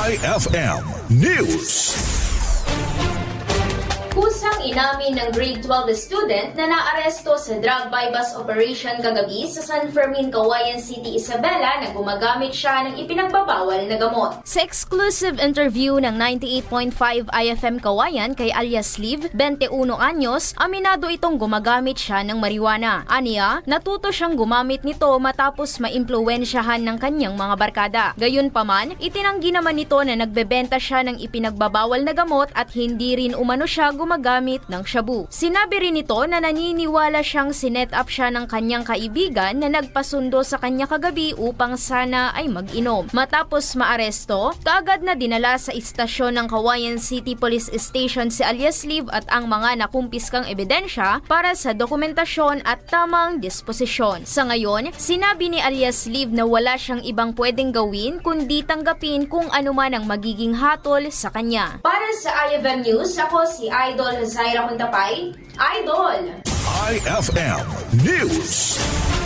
IFM News. Inamin ng grade 12 student na naaresto sa drug bypass operation kagabi sa San Fermin, Cawayan City, Isabela na gumagamit siya ng ipinagbabawal na gamot. Sa exclusive interview ng 98.5 IFM Kawayan kay alias Liv, 21 anyos, aminado itong gumagamit siya ng marijuana. Aniya, natuto siyang gumamit nito matapos maimpluwensyahan ng kanyang mga barkada. Gayunpaman, itinanggi naman nito na nagbebenta siya ng ipinagbabawal na gamot at hindi rin umano siya gumagamit ng shabu. Sinabi rin nito na naniniwala siyang sinet up siya ng kanyang kaibigan na nagpasundo sa kanya kagabi upang sana ay mag-inom. Matapos maaresto, kaagad na dinala sa istasyon ng Kawayan City Police Station si alias Liv at ang mga nakumpiskang ebidensya para sa dokumentasyon at tamang disposisyon. Sa ngayon, sinabi ni alias Liv na wala siyang ibang pwedeng gawin kundi tanggapin kung ano man ang magiging hatol sa kanya. Para sa IFM News, ako si Idol Zaira Kuntapay. Idol! IFM News.